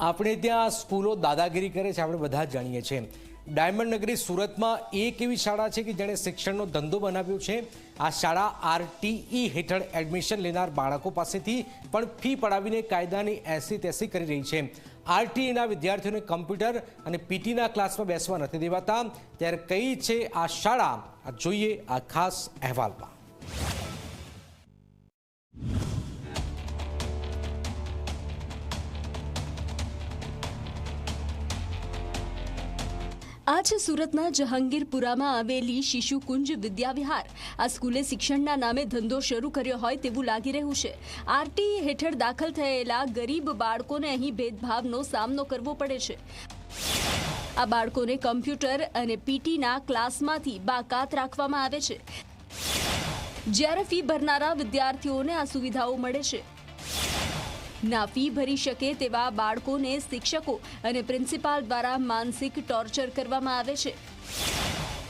આપણે ત્યાં સ્કૂલો દાદાગીરી કરે છે, આપણે બધા જ જાણીએ છીએ. ડાયમંડ નગરી સુરતમાં એક એવી શાળા છે કે જેણે શિક્ષણનો ધંધો બનાવ્યો છે. આ શાળા આરટીઈ હેઠળ એડમિશન લેનાર બાળકો પાસેથી પણ ફી પડાવીને કાયદાની એસી તેસી કરી રહી છે. આરટીઈના વિદ્યાર્થીઓને કમ્પ્યુટર અને પીટીના ક્લાસમાં બેસવા નથી દેવાતા. ત્યારે કઈ છે આ શાળા? જોઈએ આ ખાસ અહેવાલમાં. આ છે સુરતના જહાંગીરપુરામાં આવેલી શિશુકુંજ વિદ્યાવિહાર. આ સ્કૂલે શિક્ષણના નામે ધંધો શરૂ કર્યો હોય તેવું લાગી રહ્યું છે. આરટી હેઠળ દાખલ થયેલા ગરીબ બાળકોને અહીં ભેદભાવનો સામનો કરવો પડે છે. આ બાળકોને કમ્પ્યુટર અને પીટીના ક્લાસમાંથી બાકાત રાખવામાં આવે છે. જ્યારે ફી ભરનારા વિદ્યાર્થીઓને આ સુવિધાઓ મળે છે. ના ફી ભરી શકે તેવા બાળકોને શિક્ષકો અને પ્રિન્સિપાલ દ્વારા માનસિક ટોર્ચર કરવામાં આવે છે.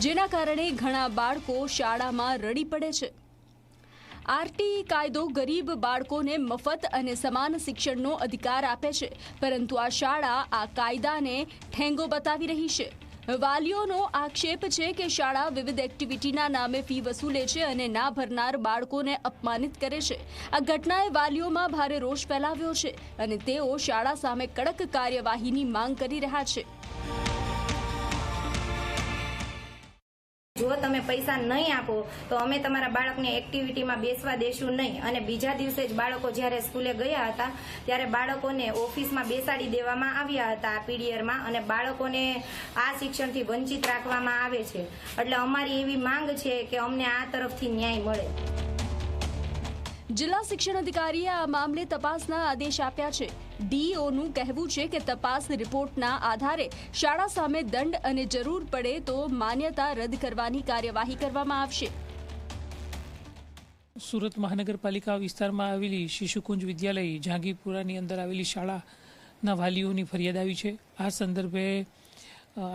જેના કારણે ઘણા બાળકો શાળામાં રડી પડે છે. આરટીઈ કાયદો ગરીબ બાળકોને મફત અને સમાન શિક્ષણનો અધિકાર આપે છે, પરંતુ આ શાળા આ કાયદાને ઠેંગો બતાવી રહી છે. વાલીઓનો આક્ષેપ છે કે શાળા વિવિધ એક્ટિવિટીના નામે ફી વસૂલે છે અને ના ભરનાર બાળકોને અપમાનિત કરે છે. આ ઘટનાએ વાલીઓમાં ભારે રોષ ફેલાવ્યો છે અને તેઓ શાળા સામે કડક કાર્યવાહીની માંગ કરી રહ્યા છે. જો તમે પૈસા નહીં આપો, તો અમે તમારા બાળકને એક્ટિવિટીમાં બેસવા દેશું નહીં. અને બીજા દિવસે જ બાળકો જ્યારે સ્કૂલે ગયા હતા, ત્યારે બાળકોને ઓફિસમાં બેસાડી દેવામાં આવ્યા હતા આ પીડીયરમાં અને બાળકોને આ શિક્ષણથી વંચિત રાખવામાં આવે છે. એટલે અમારી એવી માંગ છે કે અમને આ તરફથી ન્યાય મળે. જિલ્લા શિક્ષણ અધિકારીએ આ મામલે તપાસના આદેશ આપ્યા છે. ડીઈઓનું કહેવું છે કે તપાસ રિપોર્ટના આધારે શાળા સામે દંડ અને જરૂર પડે તો માન્યતા રદ કરવાની કાર્યવાહી કરવામાં આવશે. સુરત મહાનગરપાલિકા વિસ્તારમાં આવેલી શિશુકુંજ વિદ્યાલય જાંગીપુરાની અંદર આવેલી શાળાના વાલીઓની ફરિયાદ આવી છે. આ સંદર્ભે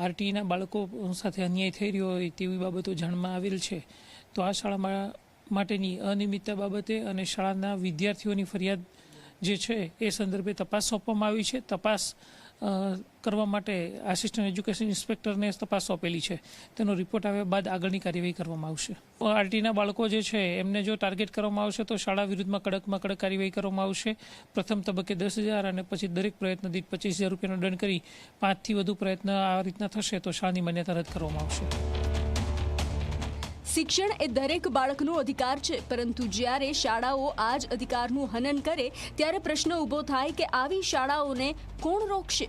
આરટીઈના બાળકો સાથે અન્યાય થઈ રહ્યો હોય તેવી બાબતો જાણમાં આવેલ છે. તો આ શાળામાં માટેની અનિયમિતતા બાબતે અને શાળાના વિદ્યાર્થીઓની ફરિયાદ જે છે એ સંદર્ભે તપાસ સોંપવામાં આવી છે. તપાસ કરવા માટે આસિસ્ટન્ટ એજ્યુકેશન ઇન્સ્પેક્ટરને તપાસ સોંપેલી છે. તેનો રિપોર્ટ આવ્યા બાદ આગળની કાર્યવાહી કરવામાં આવશે. આરટીના બાળકો જે છે, એમને જો ટાર્ગેટ કરવામાં આવશે તો શાળા વિરુદ્ધમાં કડકમાં કડક કાર્યવાહી કરવામાં આવશે. પ્રથમ તબક્કે દસ હજાર અને પછી દરેક પ્રયત્ન દીઠ પચીસ હજાર રૂપિયાનો દંડ કરી પાંચથી વધુ પ્રયત્ન આ રીતના થશે તો શાળાની માન્યતા રદ કરવામાં આવશે. શિક્ષણ એ દરેક બાળકનો અધિકાર છે, પરંતુ જ્યારે શાળાઓ આ જ અધિકારનું હનન કરે, ત્યારે પ્રશ્ન ઊભો થાય કે આવી શાળાઓને કોણ રોકશે?